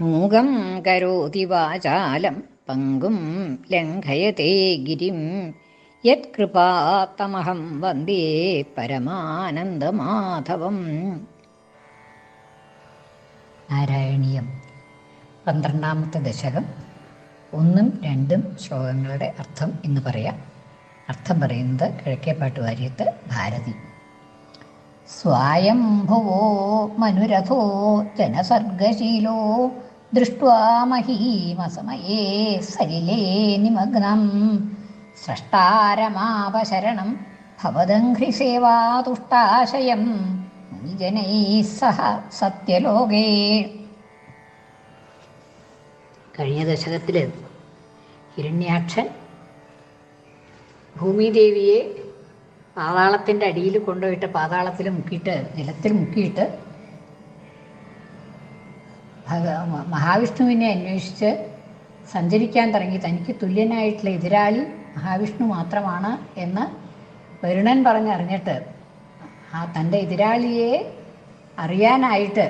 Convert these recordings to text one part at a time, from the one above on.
മൂകം കരോതി വാചാലം പങ്കും ലംഘയത്തെ ഗിരിം. യത്കൃപാത്തമഹം വന്ദേ പരമാനന്ദമാധവം. നാരായണീയം. പന്ത്രണ്ടാമത്തെ ദശകം. ഒന്നും രണ്ടും ശ്ലോകങ്ങളുടെ അർത്ഥം എന്ന് പറയാം. അർത്ഥം പറയുന്നത് കിഴക്കേപ്പാട്ട് വാര്യത്ത് ഭാരതി. സ്വായംഭുവോ മനുരഥോ ജനസർഗശീലോ ദൃഷ്ട്വാ മഹീമസമയേ സലിലേ നിമഗ്നം. സ്രഷ്ടാരമാപശരണം ഭവദംഘ്രിസേവാതുഷ്ടാശയം മുനിജനൈ സഹ സത്യലോകേ. കഴിഞ്ഞ ദശകത്തിൽ ഹിരണ്യാക്ഷൻ ഭൂമിദേവിയെ പാതാളത്തിന്റെ അടിയിൽ കൊണ്ടുപോയിട്ട് പാതാളത്തിൽ മുക്കിയിട്ട് നിലത്തിൽ മുക്കിയിട്ട് മഹാവിഷ്ണുവിനെ അന്വേഷിച്ച് സഞ്ചരിക്കാൻ തുടങ്ങി. തനിക്ക് തുല്യനായിട്ടുള്ള എതിരാളി മഹാവിഷ്ണു മാത്രമാണ് എന്ന് വരുണൻ പറഞ്ഞറിഞ്ഞിട്ട് ആ തന്റെ എതിരാളിയെ അറിയാനായിട്ട്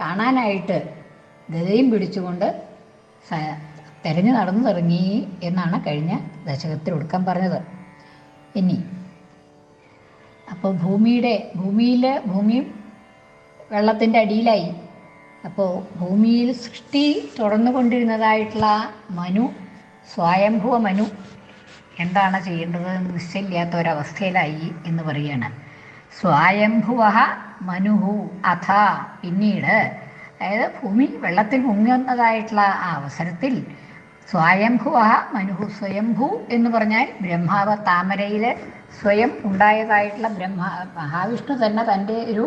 കാണാനായിട്ട് ഗതയും പിടിച്ചുകൊണ്ട് തെരഞ്ഞു നടന്നു തുടങ്ങി എന്നാണ് കഴിഞ്ഞ ദശകത്തിൽ ഒടുക്കം പറഞ്ഞത്. ഇനി അപ്പോൾ ഭൂമിയുടെ ഭൂമിയിൽ ഭൂമിയും വെള്ളത്തിന്റെ അടിയിലായി. അപ്പോൾ ഭൂമിയിൽ സൃഷ്ടി തുടർന്നു കൊണ്ടിരുന്നതായിട്ടുള്ള മനു സ്വയംഭുവ മനു എന്താണ് ചെയ്യേണ്ടത് നിശ്ചയില്ലാത്ത ഒരവസ്ഥയിലായി എന്ന് പറയുകയാണ്. സ്വയംഭുവ മനുഹു അഥ പിന്നീട് അതായത് ഭൂമി വെള്ളത്തിൽ മുങ്ങുന്നതായിട്ടുള്ള ആ അവസരത്തിൽ സ്വയംഭുവ മനുഹു സ്വയംഭൂ എന്ന് പറഞ്ഞാൽ ബ്രഹ്മാവ താമരയിൽ സ്വയം ഉണ്ടായതായിട്ടുള്ള ബ്രഹ്മ മഹാവിഷ്ണു തന്നെ തന്റെ ഒരു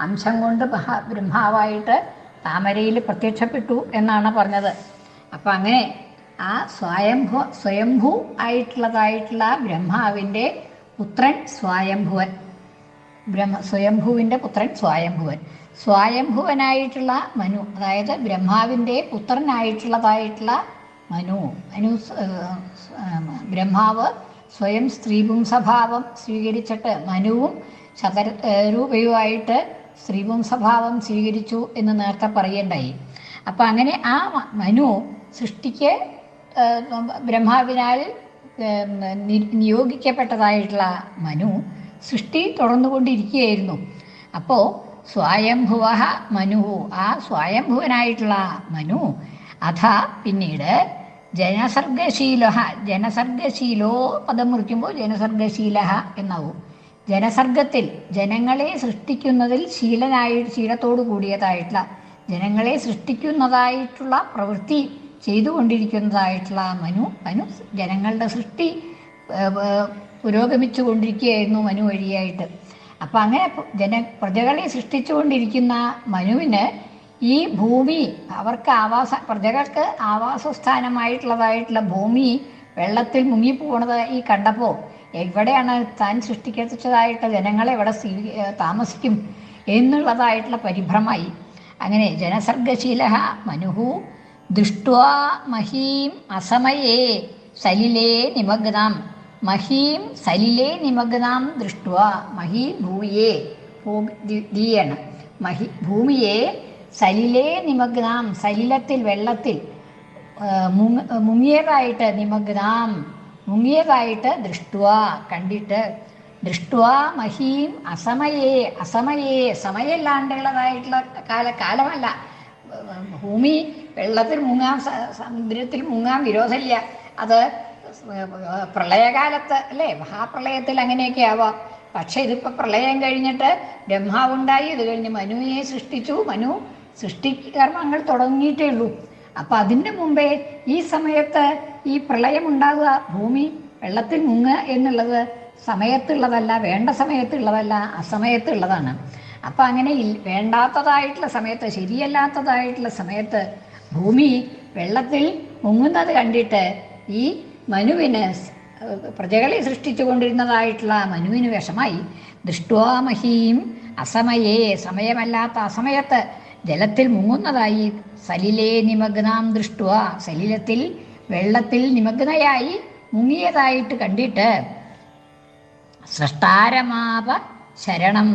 അംശം കൊണ്ട് മഹാ ബ്രഹ്മാവായിട്ട് താമരയിൽ പ്രത്യക്ഷപ്പെട്ടു എന്നാണ് പറഞ്ഞത്. അപ്പം അങ്ങനെ ആ സ്വയംഭു സ്വയംഭൂ ആയിട്ടുള്ളതായിട്ടുള്ള ബ്രഹ്മാവിന്റെ പുത്രൻ സ്വയംഭുവൻ. ബ്രഹ്മ സ്വയംഭുവിന്റെ പുത്രൻ സ്വയംഭുവൻ. സ്വയംഭുവനായിട്ടുള്ള മനു അതായത് ബ്രഹ്മാവിന്റെ പുത്രനായിട്ടുള്ളതായിട്ടുള്ള മനു. മനു ബ്രഹ്മാവ് സ്വയം സ്ത്രീപുംസഭാവം സ്വീകരിച്ചിട്ട് മനുവും ശതര രൂപയുമായിട്ട് സ്വീകരിച്ചു എന്ന് നേരത്തെ പറയണ്ടായി. അപ്പം അങ്ങനെ ആ മനു സൃഷ്ടിക്ക് ബ്രഹ്മാവിനാൽ നിയോഗിക്കപ്പെട്ടതായിട്ടുള്ള മനു സൃഷ്ടി തുടർന്നുകൊണ്ടിരിക്കുകയായിരുന്നു. അപ്പോൾ സ്വയംഭുവ മനു ആ സ്വയംഭുവനായിട്ടുള്ള മനു അഥ പിന്നീട് ജനസർഗശീല ജനസർഗശീലോ പദം മുറിക്കുമ്പോൾ ജനസർഗശീല എന്നാവും. ജനസർഗത്തിൽ ജനങ്ങളെ സൃഷ്ടിക്കുന്നതിൽ ശീലനായി ശീലത്തോടു കൂടിയതായിട്ടുള്ള ജനങ്ങളെ സൃഷ്ടിക്കുന്നതായിട്ടുള്ള പ്രവൃത്തി ചെയ്തുകൊണ്ടിരിക്കുന്നതായിട്ടുള്ള മനു മനു ജനങ്ങളുടെ സൃഷ്ടി പുരോഗമിച്ചു കൊണ്ടിരിക്കുകയായിരുന്നു മനു വഴിയായിട്ട്. അപ്പം അങ്ങനെ ജന പ്രജകളെ സൃഷ്ടിച്ചുകൊണ്ടിരിക്കുന്ന മനുവിന് ഈ ഭൂമി അവർക്ക് ആവാസ പ്രജകൾക്ക് ആവാസസ്ഥാനമായിട്ടുള്ളതായിട്ടുള്ള ഭൂമി വെള്ളത്തിൽ മുങ്ങിപ്പോണത് ഈ കണ്ടപ്പോൾ എവിടെയാണ് താൻ സൃഷ്ടിക്കച്ചതായിട്ട് ജനങ്ങളെ എവിടെ സ്വീ- താമസിക്കും എന്നുള്ളതായിട്ടുള്ള പരിഭ്രമായി അങ്ങനെ ജനസർഗശീല മനുഹു ദൃഷ്ട്വാ മഹീം അസമയേ സലിലേ നിമഗ്നാം. മഹീം സലിലേ നിമഗ്നാം ദൃഷ്ട്വാ മഹി ഭൂയേ ഭൂമി ദി- ദീയാണ്. മഹി ഭൂമിയെ സലിലേ നിമഗ്നാം. സലിലത്തിൽ വെള്ളത്തിൽ മുങ്ങിയതായിട്ട് നിമഗ്നാം. മുങ്ങിയതായിട്ട് ദൃഷ്ടുവ കണ്ടിട്ട് ദൃഷ്ടുവ മഹീം അസമയേ അസമയേ സമയമില്ലാണ്ടുള്ളതായിട്ടുള്ള കാല കാലമല്ല. ഭൂമി വെള്ളത്തിൽ മുങ്ങാൻ സമുദ്രത്തിൽ മുങ്ങാൻ വിരോധമില്ല. അത് പ്രളയകാലത്ത് അല്ലേ? മഹാപ്രളയത്തിൽ അങ്ങനെയൊക്കെ ആവാം. പക്ഷെ ഇതിപ്പോൾ പ്രളയം കഴിഞ്ഞിട്ട് ബ്രഹ്മാവുണ്ടായി. ഇത് കഴിഞ്ഞ് മനുവിനെ സൃഷ്ടിച്ചു. മനു സൃഷ്ടികർമ്മങ്ങൾ തുടങ്ങിയിട്ടേ ഉള്ളൂ. അപ്പം അതിന്റെ മുമ്പേ ഈ സമയത്ത് ഈ പ്രളയം ഉണ്ടാകുക ഭൂമി വെള്ളത്തിൽ മുങ്ങുക എന്നുള്ളത് സമയത്തുള്ളതല്ല വേണ്ട സമയത്തുള്ളതല്ല അസമയത്തുള്ളതാണ്. അപ്പം അങ്ങനെ വേണ്ടാത്തതായിട്ടുള്ള സമയത്ത് ശരിയല്ലാത്തതായിട്ടുള്ള സമയത്ത് ഭൂമി വെള്ളത്തിൽ മുങ്ങുന്നത് കണ്ടിട്ട് ഈ മനുവിന് പ്രജകളെ സൃഷ്ടിച്ചു കൊണ്ടിരുന്നതായിട്ടുള്ള മനുവിന് വിഷമായി. ദൃഷ്ട്വാമഹീം അസമയേ സമയമല്ലാത്ത അസമയത്ത് ജലത്തിൽ മുങ്ങുന്നതായി സലിലേ നിമഗ്നാം ദൃഷ്ടുവ. സലിലത്തിൽ വെള്ളത്തിൽ നിമഗ്നയായി മുങ്ങിയതായിട്ട് കണ്ടിട്ട് സൃഷ്ടാരമാപ ശരണം.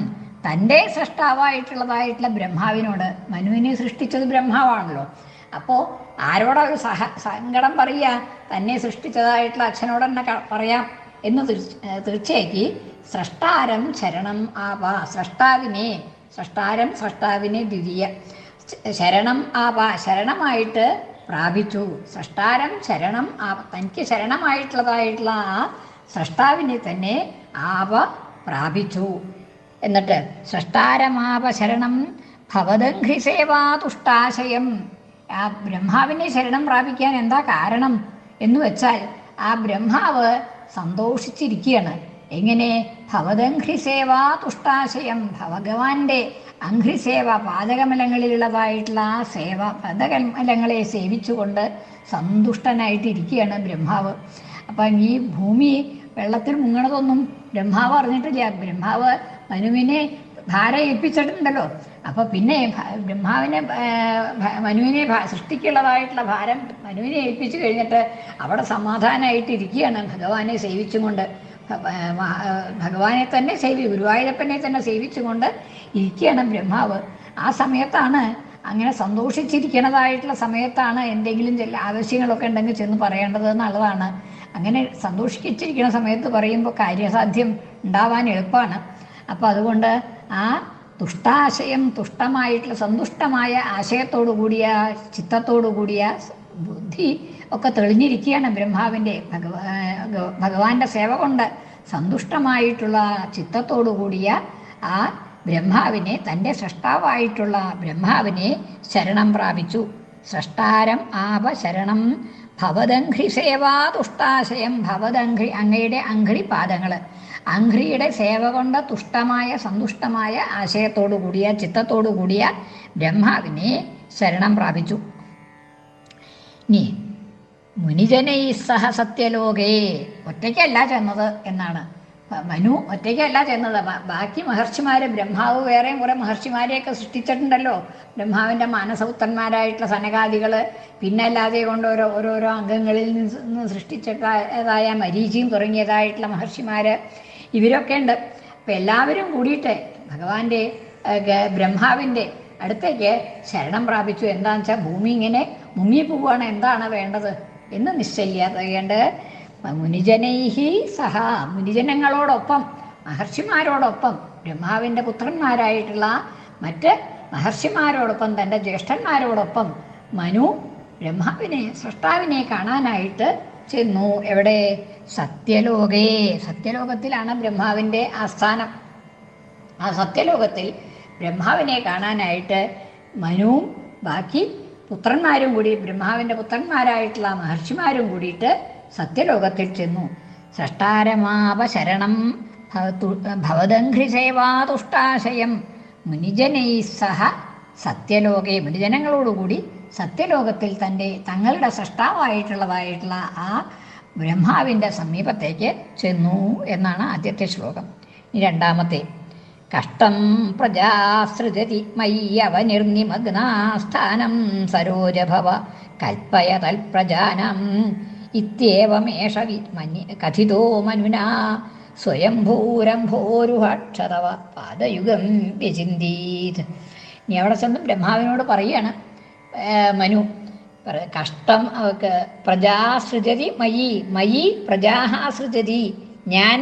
തന്റെ സൃഷ്ടാവായിട്ടുള്ളതായിട്ടുള്ള ബ്രഹ്മാവിനോട് മനുവിനെ സൃഷ്ടിച്ചത് ബ്രഹ്മാവാണല്ലോ. അപ്പം അപ്പോൾ ആരോടാ ഒരു സഹ സങ്കടം പറയുക തന്നെ സൃഷ്ടിച്ചതായിട്ടുള്ള അച്ഛനോട് തന്നെ പറയാം എന്ന് തീർച്ചയാക്കി സൃഷ്ടാരം ശരണം ആപ സൃഷ്ടാവിനെ സൃഷ്ടാരം സൃഷ്ടാവിനെ ദ്വിതീയ. ശരണം ആപ ശരണമായിട്ട് പ്രാപിച്ചു. സൃഷ്ടാരം ശരണം ആവ തനിക്ക് ശരണമായിട്ടുള്ളതായിട്ടുള്ള ആ സൃഷ്ടാവിനെ തന്നെ ആവ പ്രാപിച്ചു. എന്നിട്ട് സൃഷ്ടാരമാപ ശരണം ഭവദംഘ്രിസേവാ തുഷ്ടാശയം. ആ ബ്രഹ്മാവിനെ ശരണം പ്രാപിക്കാൻ എന്താ കാരണം എന്ന് വെച്ചാൽ ആ ബ്രഹ്മാവ് സന്തോഷിച്ചിരിക്കുകയാണ്. എങ്ങനെ? ഭവദംഘ്രിസേവാ തുഷ്ടാശയം. ഭഗവാന്റെ അഘ്രിസേവ പാചകമലങ്ങളിലുള്ളതായിട്ടുള്ള ആ സേവ പദകമലങ്ങളെ സേവിച്ചുകൊണ്ട് സന്തുഷ്ടനായിട്ടിരിക്കുകയാണ് ബ്രഹ്മാവ്. അപ്പം ഈ ഭൂമി വെള്ളത്തിൽ മുങ്ങണതൊന്നും ബ്രഹ്മാവ് അറിഞ്ഞിട്ടില്ല. ബ്രഹ്മാവ് മനുവിനെ ഭാര ഏൽപ്പിച്ചിട്ടുണ്ടല്ലോ അപ്പൊ പിന്നെ ബ്രഹ്മാവിനെ മനുവിനെ സൃഷ്ടിക്കുള്ളതായിട്ടുള്ള ഭാരം മനുവിനെ ഏൽപ്പിച്ചു കഴിഞ്ഞിട്ട് അവിടെ സമാധാനമായിട്ടിരിക്കുകയാണ് ഭഗവാനെ സേവിച്ചുകൊണ്ട്. ഭഗവാനെ തന്നെ സേവി ഗുരുവായൂരപ്പനെ തന്നെ സേവിച്ചുകൊണ്ട് ഇരിക്കുകയാണ് ബ്രഹ്മാവ്. ആ സമയത്താണ് അങ്ങനെ സന്തോഷിച്ചിരിക്കണതായിട്ടുള്ള സമയത്താണ് എന്തെങ്കിലും ചില ആവശ്യങ്ങളൊക്കെ ഉണ്ടെങ്കിൽ ചെന്ന് പറയേണ്ടത് എന്നുള്ളതാണ്. അങ്ങനെ സന്തോഷിച്ചിരിക്കുന്ന സമയത്ത് പറയുമ്പോൾ കാര്യസാധ്യം ഉണ്ടാവാൻ എളുപ്പമാണ്. അപ്പോൾ അതുകൊണ്ട് ആ തുഷ്ടാശയം തുഷ്ടമായിട്ടുള്ള സന്തുഷ്ടമായ ആശയത്തോടു കൂടിയ ചിത്തത്തോടു കൂടിയ ബുദ്ധി ഒക്കെ തെളിഞ്ഞിരിക്കുകയാണ് ബ്രഹ്മാവിന്റെ ഭഗവാ ഭഗവാന്റെ സേവ കൊണ്ട്. സന്തുഷ്ടമായിട്ടുള്ള ചിത്തത്തോടു കൂടിയ ആ ബ്രഹ്മാവിനെ തന്റെ സൃഷ്ടാവായിട്ടുള്ള ബ്രഹ്മാവിനെ ശരണം പ്രാപിച്ചു. സൃഷ്ടാരം ആപ ശരണം ഭവദംഘ്രി സേവാതുഷ്ടാശയം ഭവദംഘ്രി അങ്ങയുടെ അഘ്രി പാദങ്ങൾ അഘ്രിയുടെ സേവ കൊണ്ട് തുഷ്ടമായ സന്തുഷ്ടമായ ആശയത്തോടു കൂടിയ ചിത്തത്തോടു കൂടിയ ബ്രഹ്മാവിനെ ശരണം പ്രാപിച്ചു. നീ മുനിജനൈ സഹ സത്യലോകേ ഒറ്റയ്ക്കല്ല ചെന്നത് എന്നാണ്. മനു ഒറ്റയ്ക്കല്ല ചെന്നത്. ബാക്കി മഹർഷിമാർ ബ്രഹ്മാവ് വേറെയും കുറെ മഹർഷിമാരെയൊക്കെ സൃഷ്ടിച്ചിട്ടുണ്ടല്ലോ. ബ്രഹ്മാവിന്റെ മാനസപുത്രന്മാരായിട്ടുള്ള സനകാദികൾ പിന്നെ അല്ലാതെ കൊണ്ട് ഓരോ ഓരോരോ അംഗങ്ങളിൽ നിന്ന് സൃഷ്ടിച്ചതായ മരീചിയും തുടങ്ങിയതായിട്ടുള്ള മഹർഷിമാര് ഇവരൊക്കെ ഉണ്ട്. അപ്പം എല്ലാവരും കൂടിയിട്ട് ഭഗവാന്റെ ബ്രഹ്മാവിന്റെ അടുത്തേക്ക് ശരണം പ്രാപിച്ചു. എന്താണെന്ന് വെച്ചാൽ ഭൂമി ഇങ്ങനെ മുങ്ങിപ്പോവാണ് എന്താണ് വേണ്ടത് എന്ന് നിശ്ചല്യാതയേണ്ട മുനിജനൈഹി സഹ മുനിജനങ്ങളോടൊപ്പം മഹർഷിമാരോടൊപ്പം ബ്രഹ്മാവിന്റെ പുത്രന്മാരായിട്ടുള്ള മറ്റ് മഹർഷിമാരോടൊപ്പം തന്റെ ജ്യേഷ്ഠന്മാരോടൊപ്പം മനു ബ്രഹ്മാവിനെ സൃഷ്ടാവിനെ കാണാനായിട്ട് ചെന്നു. എവിടെ? സത്യലോകേ. സത്യലോകത്തിലാണ് ബ്രഹ്മാവിന്റെ ആസ്ഥാനം. ആ സത്യലോകത്തിൽ ബ്രഹ്മാവിനെ കാണാനായിട്ട് മനുവും ബാക്കി പുത്രന്മാരും കൂടി ബ്രഹ്മാവിന്റെ പുത്രന്മാരായിട്ടുള്ള മഹർഷിമാരും കൂടിയിട്ട് സത്യലോകത്തിൽ ചെന്നു. സഷ്ടാരമാപ ശരണം സേവാ തുഷ്ടാശയം മുനിജനൈ സഹ സത്യലോകെ മുനിജനങ്ങളോടുകൂടി സത്യലോകത്തിൽ തന്റെ തങ്ങളുടെ സൃഷ്ടാവായിട്ടുള്ളതായിട്ടുള്ള ആ ബ്രഹ്മാവിന്റെ സമീപത്തേക്ക് ചെന്നു എന്നാണ് ആദ്യത്തെ ശ്ലോകം. രണ്ടാമത്തെ. കഷ്ടം പ്രജാസൃജതി മയ്യവനിർനിമഗ്നാസ്ഥാനം സരോജഭവ കൽപ്പയ തൽപ്രജാനം ഇത്യേവമേഷ വി മന്യ കഥിതോ മനുനാ സ്വയംഭൂരംഭോരുഹക്ഷതവ പാദയുഗം വ്യചിന്തീത്. നീ അവിടെ ചെന്ന് ബ്രഹ്മാവിനോട് പറയാണ് മനു കഷ്ടം പ്രജാസൃജതി മയി മയി പ്രജാഹ സൃജതി ഞാൻ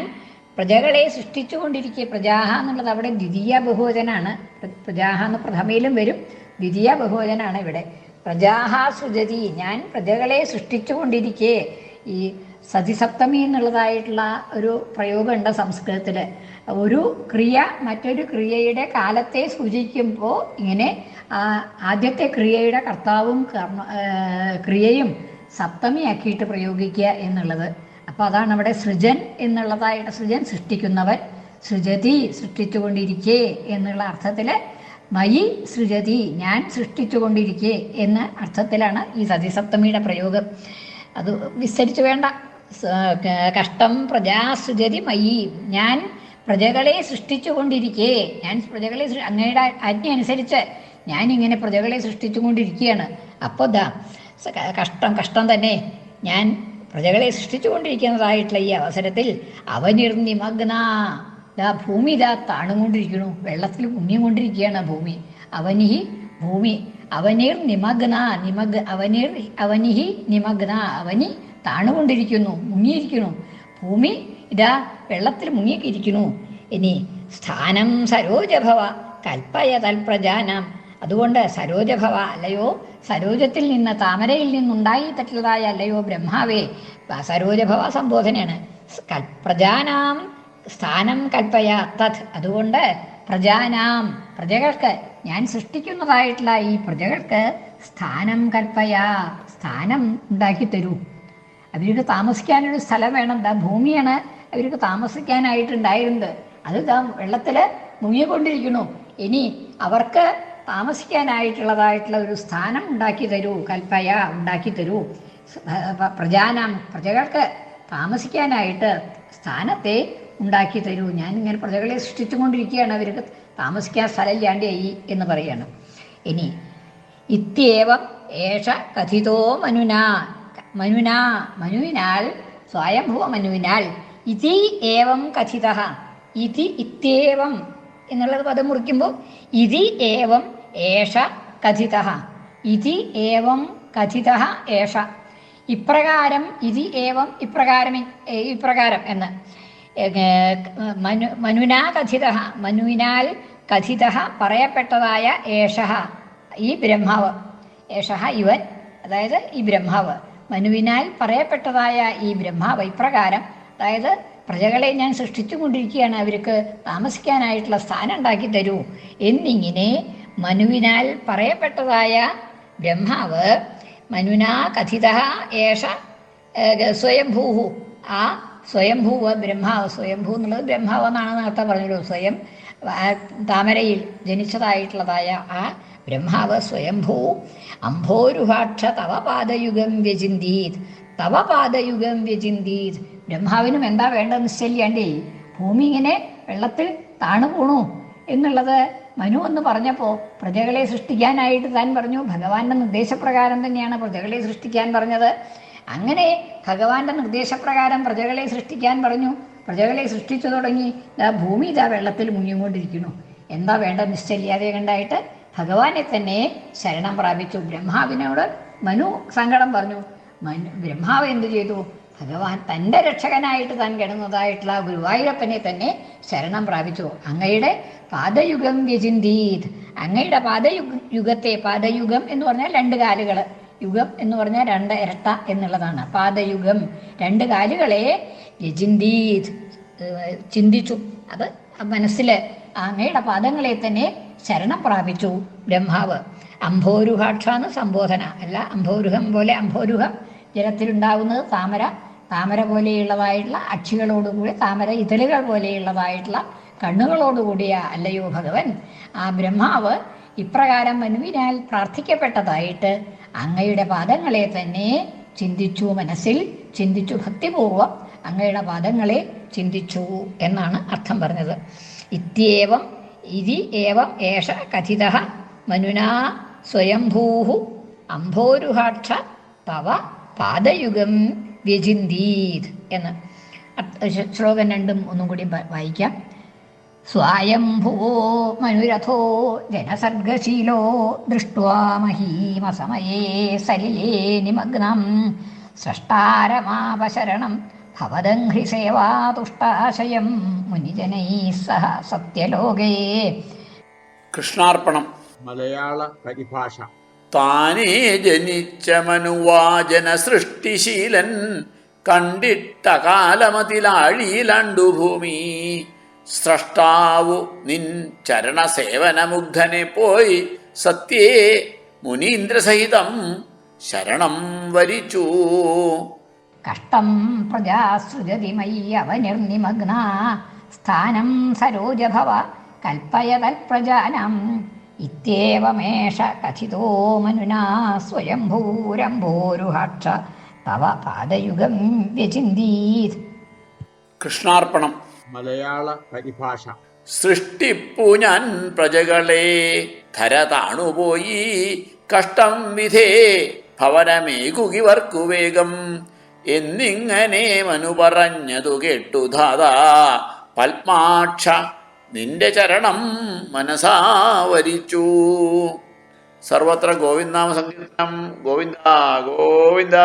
പ്രജകളെ സൃഷ്ടിച്ചുകൊണ്ടിരിക്കുക പ്രജാഹ എന്നുള്ളത് അവിടെ ദ്വിതീയ ബഹുവചനാണ്. പ്ര- പ്രജാഹ എന്ന് പ്രഥമയിലും വരും. ദ്വിതീയ ബഹുവചനാണ് ഇവിടെ. പ്രജാഹ സുജതി ഞാൻ പ്രജകളെ സൃഷ്ടിച്ചുകൊണ്ടിരിക്കേ. ഈ സതിസപ്തമി എന്നുള്ളതായിട്ടുള്ള ഒരു പ്രയോഗമുണ്ട് സംസ്കൃതത്തിൽ ഒരു ക്രിയ മറ്റൊരു ക്രിയയുടെ കാലത്തെ സൂചിക്കുമ്പോൾ ഇങ്ങനെ ആദ്യത്തെ ക്രിയയുടെ കർത്താവും കർമ്മ ക്രിയയും സപ്തമിയാക്കിയിട്ട് പ്രയോഗിക്കുക എന്നുള്ളത്. അപ്പോൾ അതാണ് അവിടെ സൃജൻ എന്നുള്ളതായിട്ട് സൃജൻ സൃഷ്ടിക്കുന്നവൻ. സൃജതി സൃഷ്ടിച്ചുകൊണ്ടിരിക്കേ എന്നുള്ള അർത്ഥത്തിൽ മയി സൃജതി ഞാൻ സൃഷ്ടിച്ചുകൊണ്ടിരിക്കേ എന്ന അർത്ഥത്തിലാണ് ഈ സതിസപ്തമിയുടെ പ്രയോഗം. അത് വിസ്തരിച്ചു വേണ്ട. കഷ്ടം പ്രജാ സൃജതി പ്രജാസൃജതി മയി. ഞാൻ പ്രജകളെ സൃഷ്ടിച്ചുകൊണ്ടിരിക്കേ. ഞാൻ പ്രജകളെ അങ്ങയുടെ ആജ്ഞ അനുസരിച്ച് ഞാനിങ്ങനെ പ്രജകളെ സൃഷ്ടിച്ചുകൊണ്ടിരിക്കുകയാണ് അപ്പോൾ ദാ കഷ്ടം കഷ്ടം തന്നെ. ഞാൻ പ്രജകളെ സൃഷ്ടിച്ചുകൊണ്ടിരിക്കുന്നതായിട്ടുള്ള ഈ അവസരത്തിൽ അവനിർനിമഗ്ന. ദാ ഭൂമി ഇതാ താണുകൊണ്ടിരിക്കണു വെള്ളത്തിൽ മുങ്ങിക്കൊണ്ടിരിക്കുകയാണ് ഭൂമി. അവനിഹി ഭൂമി. അവനീർ നിമഗ്ന. നിമഗ് അവനീർ അവനിഹി നിമഗ്ന. അവനി താണുകൊണ്ടിരിക്കുന്നു. മുങ്ങിയിരിക്കുന്നു. ഭൂമി ഇതാ വെള്ളത്തിൽ മുങ്ങിയിരിക്കുന്നു. ഇനി സ്ഥാനം സരോജഭവ കൽപ്പയ തൽപ്രജാനാം അതുകൊണ്ട് സരോജഭവ അല്ലയോ? സരോജത്തിൽ നിന്ന് താമരയിൽ നിന്നുണ്ടായിത്തട്ടുള്ളതായ അല്ലയോ ബ്രഹ്മാവേ? സരോജഭവ സംബോധനയാണ്. പ്രജാനാം സ്ഥാനം കൽപ്പയ തത് അതുകൊണ്ട് പ്രജാനാം പ്രജകൾക്ക് ഞാൻ സൃഷ്ടിക്കുന്നതായിട്ടുള്ള ഈ പ്രജകൾക്ക് സ്ഥാനം കൽപ്പയ സ്ഥാനം ഉണ്ടാക്കി തരൂ. അവർക്ക് താമസിക്കാനൊരു സ്ഥലം വേണം. എന്താ ഭൂമിയാണ് അവർക്ക് താമസിക്കാനായിട്ടുണ്ടായിരുന്നത്. അത് ദാ വെള്ളത്തിൽ മുങ്ങിക്കൊണ്ടിരിക്കുന്നു. ഇനി അവർക്ക് താമസിക്കാനായിട്ടുള്ളതായിട്ടുള്ള ഒരു സ്ഥാനം ഉണ്ടാക്കി തരൂ കൽപ്പയ ഉണ്ടാക്കി തരൂ. പ്രജാനം പ്രജകൾക്ക് താമസിക്കാനായിട്ട് സ്ഥാനത്തെ ഉണ്ടാക്കി തരൂ. ഞാൻ ഇങ്ങനെ പ്രജകളെ സൃഷ്ടിച്ചുകൊണ്ടിരിക്കുകയാണ് അവർക്ക് താമസിക്കാൻ സ്ഥലമില്ലാണ്ടായി എന്ന് പറയാണ്. ഇനി ഇത്യേവം ഏഷ കഥിതോ മനുനാ മനുനാ മനുവിനാൽ സ്വയംഭുവ മനുവിനാൽ ഇതി ഏവം കഥിത ഇതി ഇത്യേവം എന്നുള്ളത് പദം മുറിക്കുമ്പോൾ ഇതി ഏവം ഏഷ കഥിത. ഇതി ഏവം കഥിത ഏഷ. ഇപ്രകാരം ഇതി ഏവം ഇപ്രകാരം ഇപ്രകാരം എന്ന്. മനു മനുനാ കഥിത. മനുവിനാൽ കഥിത പറയപ്പെട്ടതായ ഏഷ ഈ ബ്രഹ്മാവ്. ഏഷ ഇവൻ അതായത് ഈ ബ്രഹ്മാവ്. മനുവിനാൽ പറയപ്പെട്ടതായ ഈ ബ്രഹ്മാവ് ഇപ്രകാരം അതായത് പ്രജകളെ ഞാൻ സൃഷ്ടിച്ചുകൊണ്ടിരിക്കുകയാണ് അവർക്ക് താമസിക്കാനായിട്ടുള്ള സ്ഥാനം ഉണ്ടാക്കി തരൂ. എന്നിങ്ങനെ മനുവിനാൽ പറയപ്പെട്ടതായ ബ്രഹ്മാവ് മനുനാ കഥിത ഏഷ സ്വയംഭൂഹു. ആ സ്വയംഭൂവ് ബ്രഹ്മാവ് സ്വയംഭൂ എന്നുള്ളത് ബ്രഹ്മാവ് എന്നാണ് നേരത്തെ പറഞ്ഞല്ലോ സ്വയം താമരയിൽ ജനിച്ചതായിട്ടുള്ളതായ ആ ബ്രഹ്മാവ് സ്വയംഭൂ. അംഭോരുഹാക്ഷ തവ പാദയുഗം വ്യചിന്തീത് തവ പാദയുഗം വ്യചിന്തീത് ബ്രഹ്മാവിനും എന്താ വേണ്ടത് നിശ്ചയില്ലാണ്ടേ ഭൂമി ഇങ്ങനെ വെള്ളത്തിൽ താണു പോണു എന്നുള്ളത് മനു എന്ന് പറഞ്ഞപ്പോൾ പ്രജകളെ സൃഷ്ടിക്കാനായിട്ട് താൻ പറഞ്ഞു. ഭഗവാന്റെ നിർദ്ദേശപ്രകാരം തന്നെയാണ് പ്രജകളെ സൃഷ്ടിക്കാൻ പറഞ്ഞത്. അങ്ങനെ ഭഗവാന്റെ നിർദ്ദേശപ്രകാരം പ്രജകളെ സൃഷ്ടിക്കാൻ പറഞ്ഞു. പ്രജകളെ സൃഷ്ടിച്ചു തുടങ്ങി. ഇതാ ഭൂമി ഇതാ വെള്ളത്തിൽ മുങ്ങിക്കൊണ്ടിരിക്കുന്നു. എന്താ വേണ്ട നിശ്ചയില്ലാതെ കണ്ടായിട്ട്? ഭഗവാനെ തന്നെ ശരണം പ്രാപിച്ചു. ബ്രഹ്മാവിനോട് മനു സങ്കടം പറഞ്ഞു. മനു ബ്രഹ്മാവ് എന്ത് ചെയ്തു? ഭഗവാൻ തന്റെ രക്ഷകനായിട്ട് താൻ കിടന്നതായിട്ടുള്ള ഗുരുവായൂരപ്പനെ തന്നെ ശരണം പ്രാപിച്ചു. അങ്ങയുടെ പാദയുഗം വ്യചിന്തീത്. അങ്ങയുടെ പാദയുഗ യുഗത്തെ പാദയുഗം എന്ന് പറഞ്ഞാൽ രണ്ട് കാലുകൾ. യുഗം എന്ന് പറഞ്ഞാൽ രണ്ട് ഇരട്ട എന്നുള്ളതാണ്. പാദയുഗം രണ്ട് കാലുകളെ വ്യചിന്തീത്. ചിന്തിച്ചു. അത് മനസ്സിൽ അങ്ങയുടെ പാദങ്ങളെ തന്നെ ശരണം പ്രാപിച്ചു ബ്രഹ്മാവ്. അംഭോരുഹാക്ഷാന്ന് സംബോധന. അല്ല അംഭോരുഹം പോലെ അംഭോരുഹം ജലത്തിലുണ്ടാവുന്നത് താമര. താമര പോലെയുള്ളതായിട്ടുള്ള അക്ഷികളോടുകൂടി താമര ഇതലുകൾ പോലെയുള്ളതായിട്ടുള്ള കണ്ണുകളോടുകൂടിയ അല്ലയോ ഭഗവൻ? ആ ബ്രഹ്മാവ് ഇപ്രകാരം മനുവിനാൽ പ്രാർത്ഥിക്കപ്പെട്ടതായിട്ട് അങ്ങയുടെ പാദങ്ങളെ തന്നെ ചിന്തിച്ചു മനസ്സിൽ ചിന്തിച്ചു ഭക്തിപൂർവം അങ്ങയുടെ പാദങ്ങളെ ചിന്തിച്ചു എന്നാണ് അർത്ഥം പറഞ്ഞത്. ഇത്യേവം ഇതി ഏവം ഏഷ കഥിത മനുനാ സ്വയംഭൂഹു അംഭോരുഹാക്ഷ തവ പാദയുഗം വ്യചിന്തീത് എന്ന്. ശ്ലോകം രണ്ടും ഒന്നും കൂടി വായിക്കാം. സ്വായംഭുവോ മനുരഥോ ജനസർഗശീലോ ദൃഷ്ട്വാ മഹീമസമയേ സലിലേ നിമഗ്നം സൃഷ്ടാരമാപശരണം ഭവദംഘ്രിസേവാതുഷ്ടാശയം മുനിജനൈ സഹ സത്യലോകേ. കൃഷ്ണാർപ്പണം. മലയാള പരിഭാഷ. താനേ ജനിച്ച മനുവാചന സൃഷ്ടിശീലൻ കണ്ടിട്ട കാലമതിലാഴിയിലണ്ടു ഭൂമി സ്രഷ്ടാവു നിൻ ചരണസേവനമുഗ്ധനെ പോയി സത്യേ മുനീന്ദ്രസഹിതം ശരണം വരിച്ചു. കഷ്ടം പ്രജാസൃജതി മയ്യവനിർനിമഗ്ന സ്ഥാനം സരോജഭവ കൽപ്പയതൽപ്രജാനം. ഇത്യേവമേഷ കഥിതോ മനുനാ സ്വയംഭൂരംഭോരുഹക്ഷ തവ പാദയുഗം വ്യചിന്തീത്. കൃഷ്ണാർപ്പണം. മലയാള പരിഭാഷ. സൃഷ്ടിപ്പു ഞാൻ പ്രജകളെ ധര താണുപോയി കഷ്ടം വിധേ ഭവനമേകുകിവർക്കു വേഗം. എന്നിങ്ങനെ മനു പറഞ്ഞതു കേട്ടു ധാതാ പത്മാക്ഷ നിന്റെ ചരണം മനസാവരിച്ചു സർവത്ര ഗോവിന്ദാമ സങ്കീർത്തനം ഗോവിന്ദ ഗോവിന്ദ.